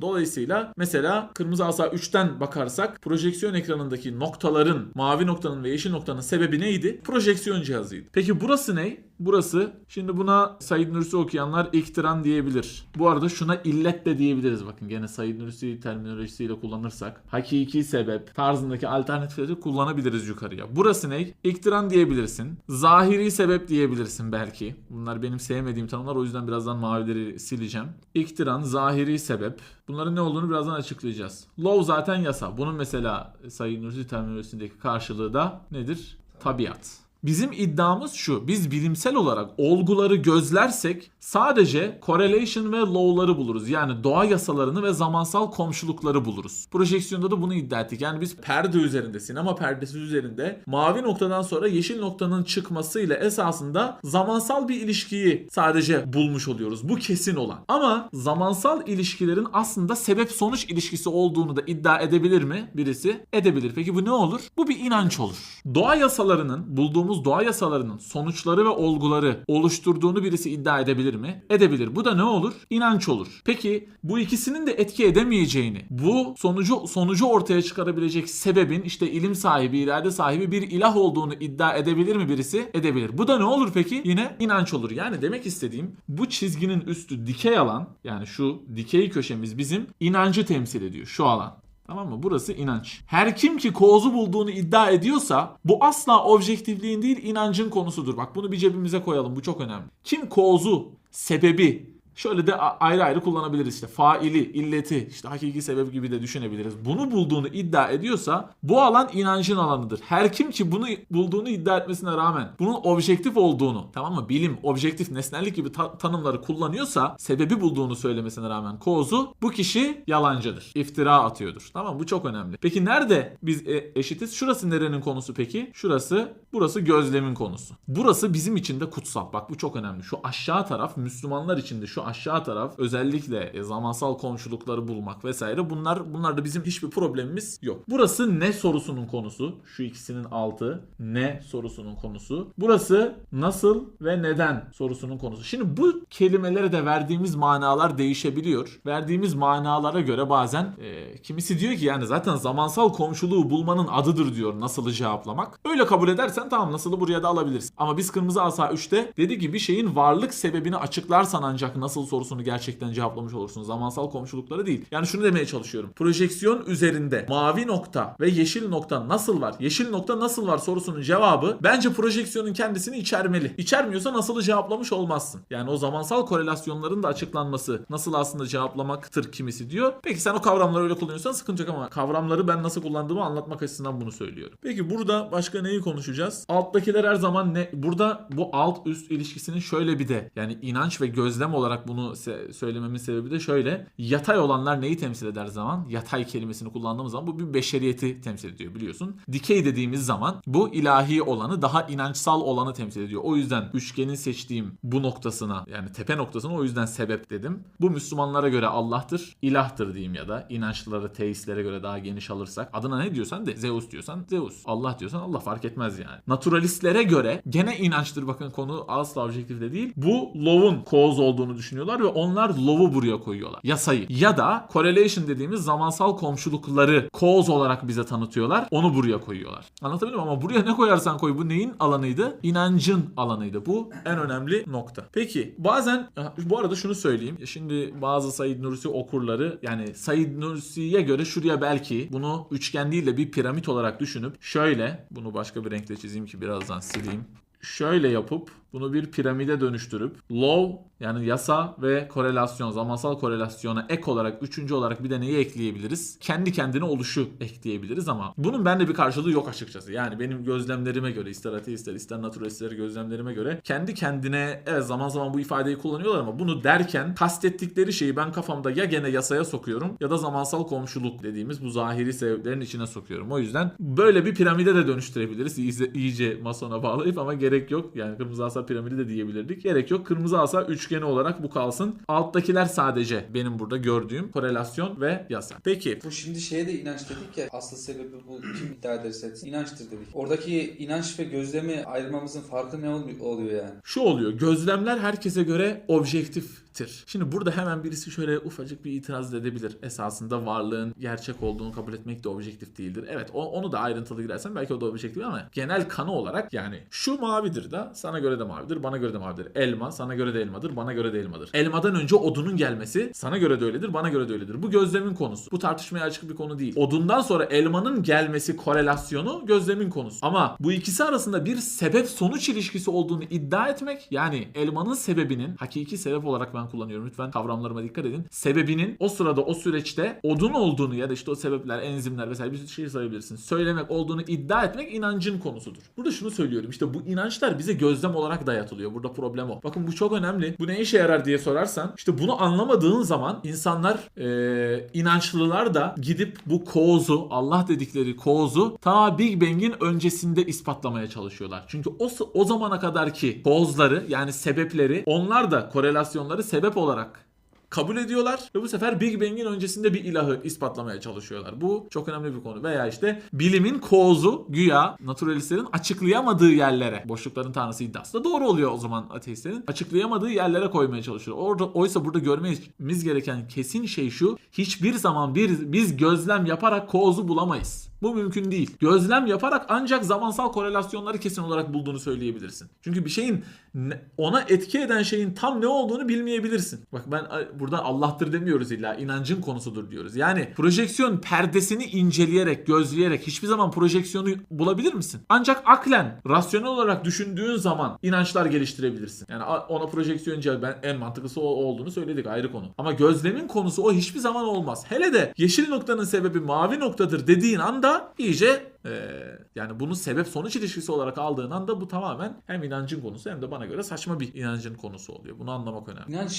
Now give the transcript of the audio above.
Dolayısıyla mesela kırmızı asa 3'ten bakarsak projeksiyon ekranındaki noktaların, mavi noktanın ve yeşil noktanın sebebi neydi? Projeksiyon cihazıydı. Peki burası ne? Burası şimdi buna Said Nursi okuyanlar iktiran diyebilir. Bu arada şuna illet de diyebiliriz. Bakın gene Said Nursi terminolojisiyle kullanırsak hakiki sebep tarzındaki alternatifleri kullanabiliriz yukarıya. Burası ne? İktiran diyebilirsin. Zahiri sebep diyebilirsin belki. Bunlar benim sevmediğim tanımlar o yüzden birazdan mavileri sileceğim. İktiran, zahiri sebep. Bunların ne olduğunu birazdan açıklayacağız. Law zaten yasa. Bunun mesela Said Nursi terminolojisindeki karşılığı da nedir? Tabiat. Bizim iddiamız şu. Biz bilimsel olarak olguları gözlersek sadece correlation ve law'ları buluruz. Yani doğa yasalarını ve zamansal komşulukları buluruz. Projeksiyonda da bunu iddia ettik. Yani biz perde üzerinde, sinema perdesi üzerinde mavi noktadan sonra yeşil noktanın çıkmasıyla esasında zamansal bir ilişkiyi sadece bulmuş oluyoruz. Bu kesin olan. Ama zamansal ilişkilerin aslında sebep sonuç ilişkisi olduğunu da iddia edebilir mi birisi? Edebilir. Peki bu ne olur? Bu bir inanç olur. Doğa yasalarının bulduğumuz doğa yasalarının sonuçları ve olguları oluşturduğunu birisi iddia edebilir mi? Edebilir. Bu da ne olur? İnanç olur. Peki bu ikisinin de etki edemeyeceğini, bu sonucu sonucu ortaya çıkarabilecek sebebin işte ilim sahibi, irade sahibi bir ilah olduğunu iddia edebilir mi birisi? Edebilir. Bu da ne olur peki? Yine inanç olur. Yani demek istediğim bu çizginin üstü dikey alan yani şu dikey köşemiz bizim inancı temsil ediyor şu alan. Tamam mı? Burası inanç. Her kim ki kozu bulduğunu iddia ediyorsa bu asla objektifliğin değil inancın konusudur. Bak bunu bir cebimize koyalım. Bu çok önemli. Kim kozu, sebebi şöyle de ayrı ayrı kullanabiliriz işte. Faili, illeti, işte hakiki sebep gibi de düşünebiliriz. Bunu bulduğunu iddia ediyorsa bu alan inancın alanıdır. Her kim ki bunu bulduğunu iddia etmesine rağmen bunun objektif olduğunu tamam mı? Bilim, objektif, nesnellik gibi ta- tanımları kullanıyorsa sebebi bulduğunu söylemesine rağmen kozu bu kişi yalancıdır. İftira atıyordur. Tamam? Bu çok önemli. Peki nerede biz e, eşitiz? Şurası nerenin konusu peki? Şurası, burası gözlemin konusu. Burası bizim için de kutsal. Bak bu çok önemli. Şu aşağı taraf Müslümanlar için de şu aşağı taraf özellikle e, zamansal komşulukları bulmak vesaire bunlar bunlarda bizim hiçbir problemimiz yok. Burası ne sorusunun konusu. Şu ikisinin altı ne sorusunun konusu. Burası nasıl ve neden sorusunun konusu. Şimdi bu kelimelere de verdiğimiz manalar değişebiliyor. Verdiğimiz manalara göre bazen e, kimisi diyor ki yani zaten zamansal komşuluğu bulmanın adıdır diyor nasılı cevaplamak. Öyle kabul edersen tamam nasılı buraya da alabilirsin. Ama biz Kırmızı Asa 3'te dedi ki bir şeyin varlık sebebini açıklarsan ancak nasıl sorusunu gerçekten cevaplamış olursun. Zamansal komşulukları değil. Yani şunu demeye çalışıyorum. Projeksiyon üzerinde mavi nokta ve yeşil nokta nasıl var? Yeşil nokta nasıl var sorusunun cevabı bence projeksiyonun kendisini içermeli. İçermiyorsa nasılı cevaplamış olmazsın. Yani o zamansal korelasyonların da açıklanması nasıl aslında cevaplamaktır kimisi diyor. Peki sen o kavramları öyle kullanıyorsan sıkıntı yok ama kavramları ben nasıl kullandığımı anlatmak açısından bunu söylüyorum. Peki burada başka neyi konuşacağız? Alttakiler her zaman ne? Burada bu alt üst ilişkisinin şöyle bir de yani inanç ve gözlem olarak bunu se- söylememin sebebi de şöyle. Yatay olanlar neyi temsil eder zaman? Yatay kelimesini kullandığımız zaman bu bir beşeriyeti temsil ediyor biliyorsun. Dikey dediğimiz zaman bu ilahi olanı daha inançsal olanı temsil ediyor. O yüzden üçgenin seçtiğim bu noktasına yani tepe noktasına o yüzden sebep dedim. Bu Müslümanlara göre Allah'tır, ilahtır diyeyim ya da inançlılara, teistlere göre daha geniş alırsak. Adına ne diyorsan de Zeus diyorsan Zeus. Allah diyorsan Allah fark etmez yani. Naturalistlere göre gene inançtır bakın konu asla objektif de değil. Bu law'un cause olduğunu düşünüyorlar ve onlar law'u buraya koyuyorlar. Yasayı. Ya da correlation dediğimiz zamansal komşulukları cause olarak bize tanıtıyorlar. Onu buraya koyuyorlar. Anlatabildim ama buraya ne koyarsan koy bu neyin alanıydı? İnancın alanıydı. Bu en önemli nokta. Peki bazen bu arada şunu söyleyeyim. Şimdi bazı Said Nursi okurları yani Said Nursi'ye göre şuraya belki bunu üçgen değil de bir piramit olarak düşünüp şöyle bunu başka bir renkle çizeyim ki birazdan sileyim. Şöyle yapıp bunu bir piramide dönüştürüp law yani yasa ve korelasyon, zamansal korelasyona ek olarak üçüncü olarak bir de neyi ekleyebiliriz? Kendi kendine oluşu ekleyebiliriz ama bunun bende bir karşılığı yok açıkçası. Yani benim gözlemlerime göre ister ateistler ister naturalistler gözlemlerime göre kendi kendine evet zaman zaman bu ifadeyi kullanıyorlar ama bunu derken kastettikleri şeyi ben kafamda ya gene yasaya sokuyorum ya da zamansal komşuluk dediğimiz bu zahiri sebeplerin içine sokuyorum. O yüzden böyle bir piramide de dönüştürebiliriz. İyice, masona bağlayıp ama gerek yok. Yani kırmızı asa piramidi de diyebilirdik. Gerek yok. Kırmızı asa üçgeni olarak bu kalsın. Alttakiler sadece benim burada gördüğüm korelasyon ve yasa. Peki Bu şimdi şeye de inanç dedik ya asıl sebebi bu kim iddia ederse etsin, inançtır dedik. Oradaki inanç ve gözlemi ayırmamızın farkı ne ol- oluyor yani? şu oluyor. Gözlemler herkese göre objektif objektiftir. Şimdi burada hemen birisi şöyle ufacık bir itiraz edebilir. Esasında varlığın gerçek olduğunu kabul etmek de objektif değildir. Evet onu da ayrıntılı girersen belki o da objektif ama genel kanı olarak yani şu mavidir da sana göre de mavidir, bana göre de mavidir. Elma sana göre de elmadır, bana göre de elmadır. Elmadan önce odunun gelmesi sana göre de öyledir, bana göre de öyledir. Bu gözlemin konusu. Bu tartışmaya açık bir konu değil. Odundan sonra elmanın gelmesi korelasyonu gözlemin konusu. Ama bu ikisi arasında bir sebep sonuç ilişkisi olduğunu iddia etmek yani elmanın sebebinin hakiki sebep olarak ben kullanıyorum lütfen kavramlarıma dikkat edin. Sebebinin o sırada o süreçte odun olduğunu ya da işte o sebepler enzimler vesaire bir şey sayabilirsin. Söylemek olduğunu iddia etmek inancın konusudur. Burada şunu söylüyorum işte bu inançlar bize gözlem olarak dayatılıyor. Burada problem o. Bakın bu çok önemli. Bu ne işe yarar diye sorarsan işte bunu anlamadığın zaman insanlar eee, inançlılar da gidip bu kozu Allah dedikleri kozu ta Big Bang'in öncesinde ispatlamaya çalışıyorlar. Çünkü o, o zamana kadarki kozları yani sebepleri onlar da korelasyonları sebep olarak kabul ediyorlar ve bu sefer Big Bang'in öncesinde bir ilahı ispatlamaya çalışıyorlar. Bu çok önemli bir konu. Veya işte bilimin kozu güya naturalistlerin açıklayamadığı yerlere, boşlukların tanrısı iddiası da doğru oluyor o zaman ateistlerin. Açıklayamadığı yerlere koymaya çalışıyor. Orada oysa burada görmemiz gereken kesin şey şu. Hiçbir zaman bir biz gözlem yaparak kozu bulamayız. Bu mümkün değil. Gözlem yaparak ancak zamansal korelasyonları kesin olarak bulduğunu söyleyebilirsin. Çünkü bir şeyin ona etki eden şeyin tam ne olduğunu bilmeyebilirsin. Bak ben a- buradan Allah'tır demiyoruz illa inancın konusudur diyoruz. Yani projeksiyon perdesini inceleyerek, gözleyerek hiçbir zaman projeksiyonu bulabilir misin? Ancak aklen, rasyonel olarak düşündüğün zaman inançlar geliştirebilirsin. Yani ona projeksiyon cevabı ben en mantıklısı o olduğunu söyledik ayrı konu. Ama gözlemin konusu o hiçbir zaman olmaz. Hele de yeşil noktanın sebebi mavi noktadır dediğin anda iyice eee, yani bunu sebep sonuç ilişkisi olarak aldığın anda bu tamamen hem inancın konusu hem de bana göre saçma bir inancın konusu oluyor. Bunu anlamak önemli. İnanç